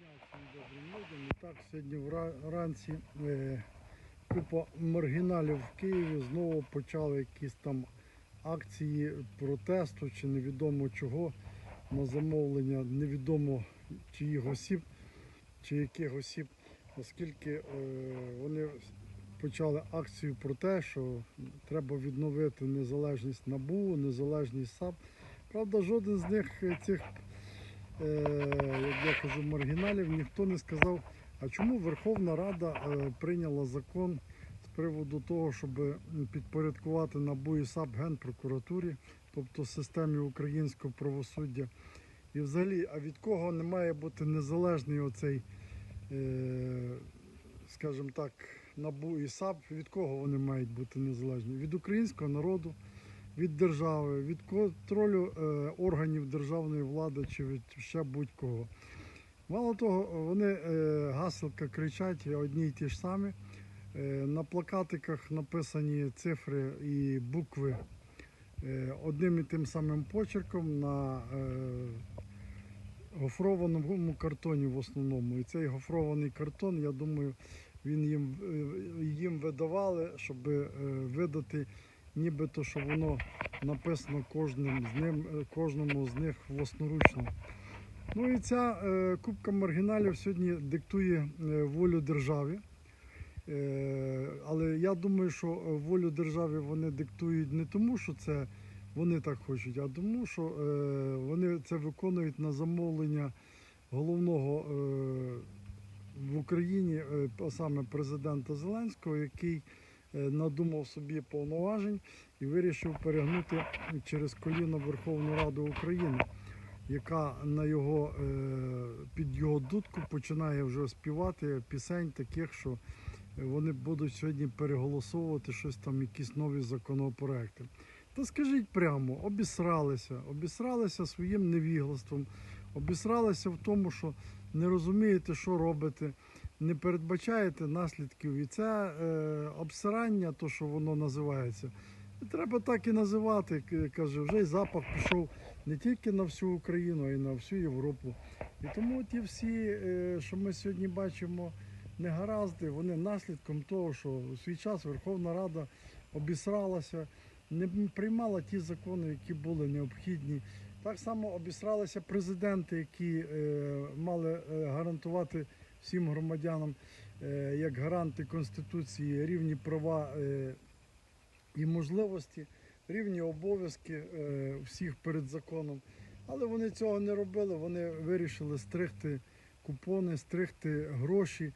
І так, сьогодні вранці е, купа маргіналів в Києві. Знову почали якісь там акції протесту чи невідомо чого на замовлення. Невідомо чиїх осіб чи яких осіб, оскільки е, вони почали акцію про те, що треба відновити незалежність НАБУ, незалежність САП. Правда, жоден з них цих як я кажу, маргіналів, ніхто не сказав, а чому Верховна Рада е, прийняла закон з приводу того, щоб підпорядкувати НАБУ і САП Генпрокуратурі, тобто системі українського правосуддя. І взагалі, а від кого не має бути незалежний оцей, е, скажімо так, НАБУ і САП, від кого вони мають бути незалежні? Від українського народу, від держави, від контролю е, органів державної влади чи від ще будь-кого. Мало того, вони е, гаселка кричать одні й ті ж самі. Е, на плакатиках написані цифри і букви одним і тим самим почерком на гофрованому картоні в основному. І цей гофрований картон, я думаю, він їм, їм видавали, щоб видати нібито, що воно написано кожним з ним, е, кожному з них власноручно. Ну і ця е, кубка маргіналів сьогодні диктує е, волю державі. Е, але я думаю, що е, волю державі вони диктують не тому, що це вони так хочуть, а тому, що е, вони це виконують на замовлення головного е, в Україні, е, а саме президента Зеленського, який надумав собі повноважень і вирішив перегнути через коліно Верховну Раду України, яка на його е, під його дудку починає вже співати пісень таких, що вони будуть сьогодні переголосовувати щось там, якісь нові законопроекти. Та скажіть прямо, обісралися, обісралися своїм невіглаством, обісралися в тому, що не розумієте, що робите, не передбачаєте наслідків. І це е, обсирання, то що воно називається, треба так і називати. Каже, вже й запах пішов не тільки на всю Україну, а й на всю Європу. І тому ті всі, е, що ми сьогодні бачимо, негаразди, вони наслідком того, що у свій час Верховна Рада обісралася, не приймала ті закони, які були необхідні. Так само обісралися президенти, які е, мали е, гарантувати всім громадянам, е, як гаранти Конституції, рівні права е, і можливості, рівні обов'язки е, всіх перед законом. Але вони цього не робили, вони вирішили стригти купони, стригти гроші,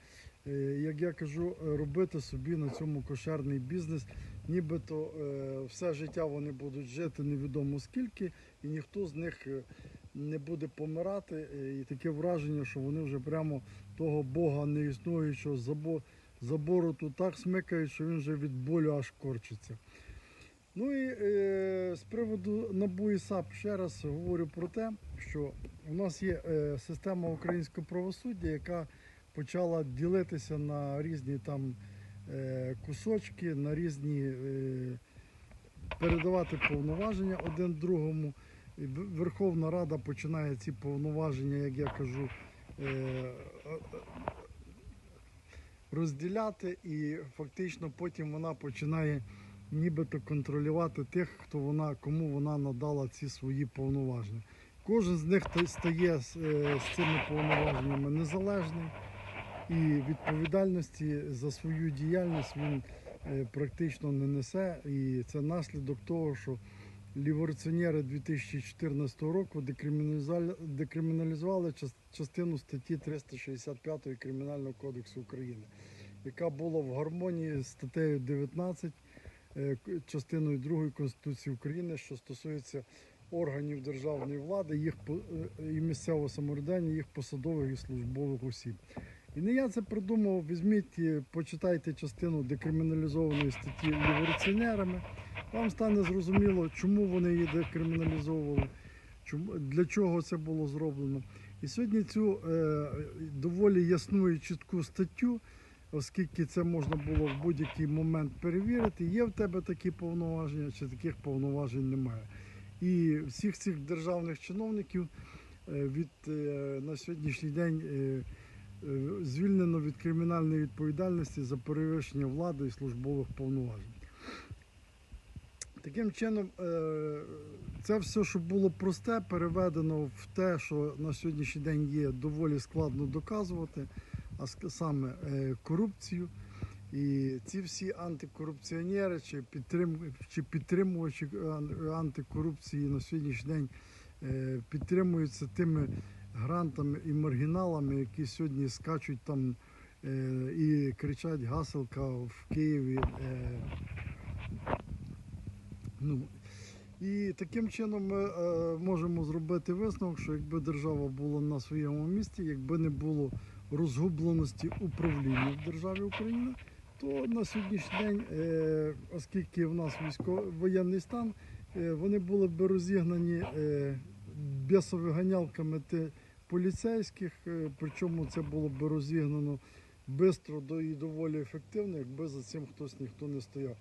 як я кажу, робити собі на цьому кошерний бізнес. Нібито все життя вони будуть жити невідомо скільки, і ніхто з них не буде помирати. І таке враження, що вони вже прямо того Бога неіснуючого забо- забору тут так смикають, що він вже від болю аж корчиться. Ну і е, з приводу НАБУ і САП ще раз говорю про те, що у нас є е, система українського правосуддя, яка почала ділитися на різні там е, кусочки, на різні е, передавати повноваження один другому. Верховна Рада починає ці повноваження, як я кажу, розділяти, і фактично потім вона починає нібито контролювати тих, хто вона, кому вона надала ці свої повноваження. Кожен з них стає з, е, цими повноваженнями незалежний і відповідальності за свою діяльність він е, практично не несе. І це наслідок того, що ліворуціонери 2014 року декриміналізували, декриміналізували част- частину статті 365 Кримінального кодексу України, яка була в гармонії з статтею 19 е, частиною 2 Конституції України, що стосується органів державної влади, їх е, і місцевого самоврядування, їх посадових і службових осіб. І не я це придумав. Візьміть, почитайте частину декриміналізованої статті ліворуціонерами. Вам стане зрозуміло, чому вони її декриміналізовували, для чого це було зроблено. І сьогодні цю е, доволі ясну і чітку статтю, оскільки це можна було в будь-який момент перевірити, є в тебе такі повноваження, чи таких повноважень немає. І всіх цих державних чиновників е, від е, на сьогоднішній день е, звільнено від кримінальної відповідальності за перевищення влади і службових повноважень. Таким чином, е, це все, що було просте, переведено в те, що на сьогоднішній день є доволі складно доказувати, а саме е, корупцію. І ці всі антикорупціонери чи, чи підтримувачі антикорупції на сьогоднішній день е, підтримуються тими грантами і маргіналами, які сьогодні скачуть там е, і кричать гаселка в Києві. Ну, і таким чином ми е, можемо зробити висновок, що якби держава була на своєму місці, якби не було розгубленості управління в державі Україна, то на сьогоднішній день, е, оскільки в нас військовий воєнний стан, е, вони були б розігнані е, бісовиганялками поліцейських, е, причому це було б розігнано швидко і доволі ефективно, якби за цим хтось ніхто не стояв.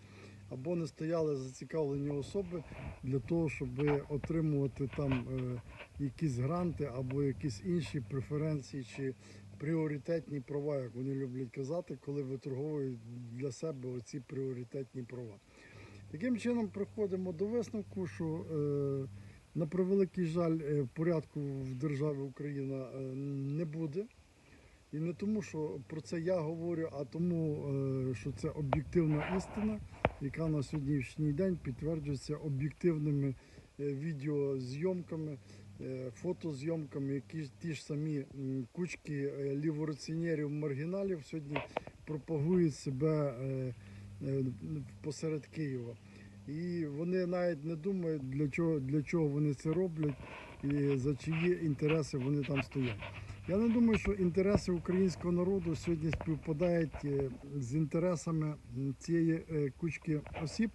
Або не стояли зацікавлені особи для того, щоб отримувати там е, якісь гранти або якісь інші преференції чи пріоритетні права, як вони люблять казати, коли виторговують для себе оці пріоритетні права. Таким чином приходимо до висновку, що е, на превеликий жаль е, порядку в державі Україна не буде. І не тому, що про це я говорю, а тому, що це об'єктивна істина, яка на сьогоднішній день підтверджується об'єктивними е, відеозйомками, е, фотозйомками, які ті ж самі кучки е, ліворуцінерів маргіналів сьогодні пропагують себе посеред Києва. І вони навіть не думають, для чого, для чого вони це роблять і за чиї інтереси вони там стоять. Я не думаю, що інтереси українського народу сьогодні співпадають е, з інтересами цієї е, кучки осіб,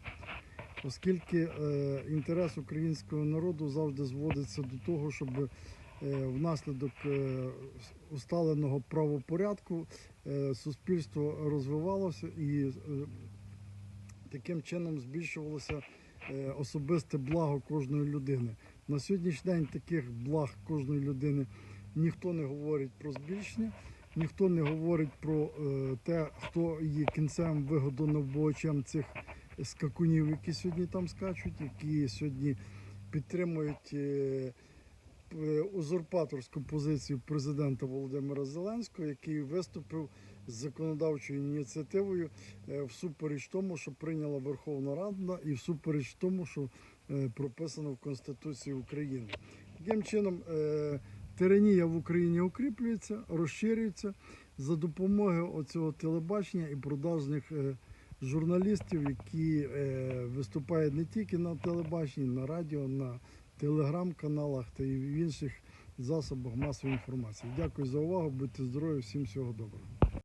оскільки е, інтерес українського народу завжди зводиться до того, щоб внаслідок усталеного правопорядку суспільство розвивалося і таким чином збільшувалося особисте благо кожної людини. На сьогоднішній день таких благ кожної людини ніхто не говорить про збільшення, ніхто не говорить про е, те, хто є кінцем вигодонавбувачем цих скакунів, які сьогодні там скачуть, які сьогодні підтримують е, е, узурпаторську позицію президента Володимира Зеленського, який виступив з законодавчою ініціативою всупереч тому, що прийняла Верховна Рада, і всупереч тому, що прописано в Конституції України. Таким чином, тиранія в Україні укріплюється, розширюється за допомогою оцього телебачення і продажних е, журналістів, які е, виступають не тільки на телебаченні, на радіо, на телеграм-каналах та і в інших засобах масової інформації. Дякую за увагу, будьте здорові, всім всього доброго.